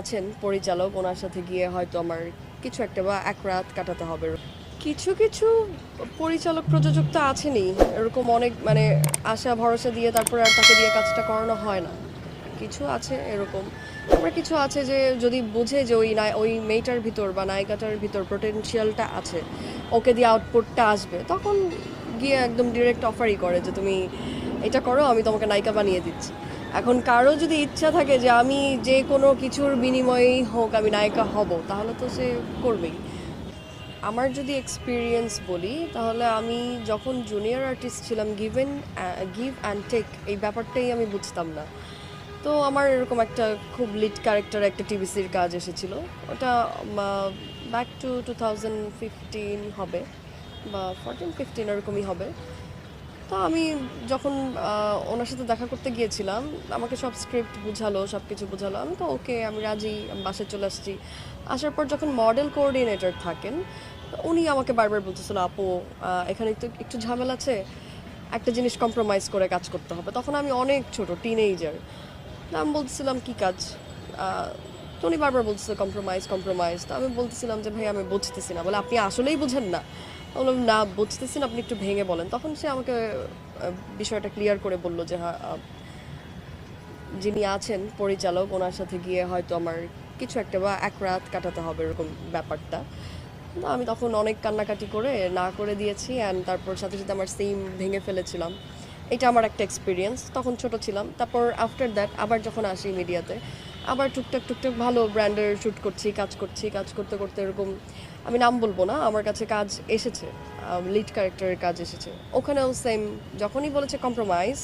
আছেন পরিচালক, ওনার সাথে গিয়ে হয়তো আমার কিছু একটা বা এক রাত কাটাতে হবে। কিছু কিছু পরিচালক প্রযোজক তো আছেনই। এরকম অনেক মানে আশা, ভরসা দিয়ে তারপরে আর তাকে দিয়ে কাজটা করানো হয় না। কিছু আছে এরকম। আবার কিছু আছে যে যদি বুঝে যে ওই না ওই মেয়েটার ভিতর বা নায়িকাটার ভিতর পোটেনশিয়ালটা আছে, ওকে দিয়ে আউটপুটটা আসবে, তখন গিয়ে একদম ডিরেক্ট অফারই করে যে তুমি এটা করো, আমি তোমাকে নায়িকা বানিয়ে দিচ্ছি। এখন কারও যদি ইচ্ছা থাকে যে আমি যে কোনো কিছুর বিনিময়েই হোক আমি নায়িকা হব, তাহলে তো সে করবেই। আমার যদি এক্সপিরিয়েন্স বলি, তাহলে আমি যখন জুনিয়র আর্টিস্ট ছিলাম গিভেন গিভ অ্যান্ড টেক এই ব্যাপারটাই আমি বুঝতাম না। তো আমার এরকম একটা খুব লিড ক্যারেক্টার একটা টিভিসির কাজ এসেছিল। ওটা back to two thousand fifteen হবে, বা ফোরটিন ফিফটিন এরকমই হবে। তো আমি যখন ওনার সাথে দেখা করতে গিয়েছিলাম, আমাকে সব স্ক্রিপ্ট বুঝালো, সব কিছু বুঝালো। আমি তো ওকে আমি রাজি বাসায় চলে আসছি। আসার পর যখন মডেল কোঅর্ডিনেটর থাকেন উনি আমাকে বারবার বলতেছিল, আপু এখানে তো একটু ঝামেলা আছে। একটা জিনিস কম্প্রোমাইজ করে কাজ করতে হবে। তখন আমি অনেক ছোট টিনেজার আমি বলতেছিলাম, কি কাজ? তো উনি বারবার বলতেছিল কম্প্রোমাইজ কম্প্রোমাইজ তো আমি বলতেছিলাম যে, ভাই, আমি বুঝতেছি না। বলে, আপনি আসলেই বুঝেন না। বললাম, না, বুঝতেছি না, আপনি একটু ভেঙে বলেন। তখন সে আমাকে বিষয়টা ক্লিয়ার করে বলল যে হ্যাঁ যিনি আছেন, পরিচালক, ওনার সাথে গিয়ে হয়তো আমার কিছু একটা বা এক রাত কাটাতে হবে, এরকম ব্যাপারটা। আমি তখন অনেক কান্নাকাটি করে না করে দিয়েছি অ্যান্ড তারপর সাথে সাথে আমার সিম ভেঙে ফেলেছিলাম। এটা আমার একটা এক্সপিরিয়েন্স তখন ছোট ছিলাম। তারপর আফটার দ্যাট আবার যখন আসি মিডিয়াতে আবার টুকটাক টুকটাক ভালো ব্র্যান্ডের শ্যুট করছি, কাজ করছি, কাজ করতে করতে এরকম আমি নাম বলব না, আমার কাছে কাজ এসেছে লিড ক্যারেক্টারের কাজ এসেছে। ওখানেও সেম যখনই বলেছে কম্প্রোমাইজ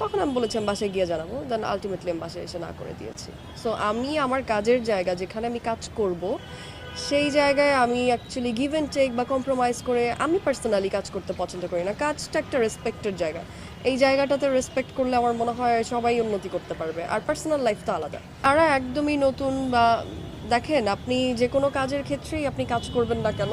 তখন আমি বলেছি আমি বাসায় গিয়ে জানাব দেন আলটিমেটলি আমি বাসায় এসে না করে দিয়েছি। সো আমি আমার কাজের জায়গা যেখানে আমি কাজ করব সেই জায়গায় আমি অ্যাকচুয়ালি গিভ অ্যান্ড টেক বা কম্প্রোমাইজ করে আমি পার্সোনালি কাজ করতে পছন্দ করি না। কাজটা একটা রেসপেক্টের জায়গা। এই জায়গাটাতে রেসপেক্ট করলে আমার মনে হয় সবাই উন্নতি করতে পারবে। আর পার্সোনাল লাইফ তো আলাদা। তারা একদমই নতুন বা দেখেন, আপনি যে কোনো কাজের ক্ষেত্রেই আপনি কাজ করবেন না কেন,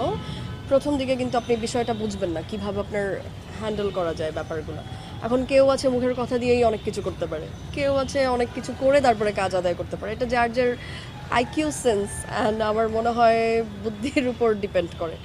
প্রথম দিকে কিন্তু আপনি বিষয়টা বুঝবেন না, কীভাবে আপনার হ্যান্ডেল করা যায় ব্যাপারগুলো। এখন কেউ আছে মুখের কথা দিয়েই অনেক কিছু করতে পারে। কেউ আছে অনেক কিছু করে তারপরে কাজ আদায় করতে পারে। এটা যার যার আইকিউ সেন্স অ্যান্ড আমার মনে হয় বুদ্ধির উপর ডিপেন্ড করে।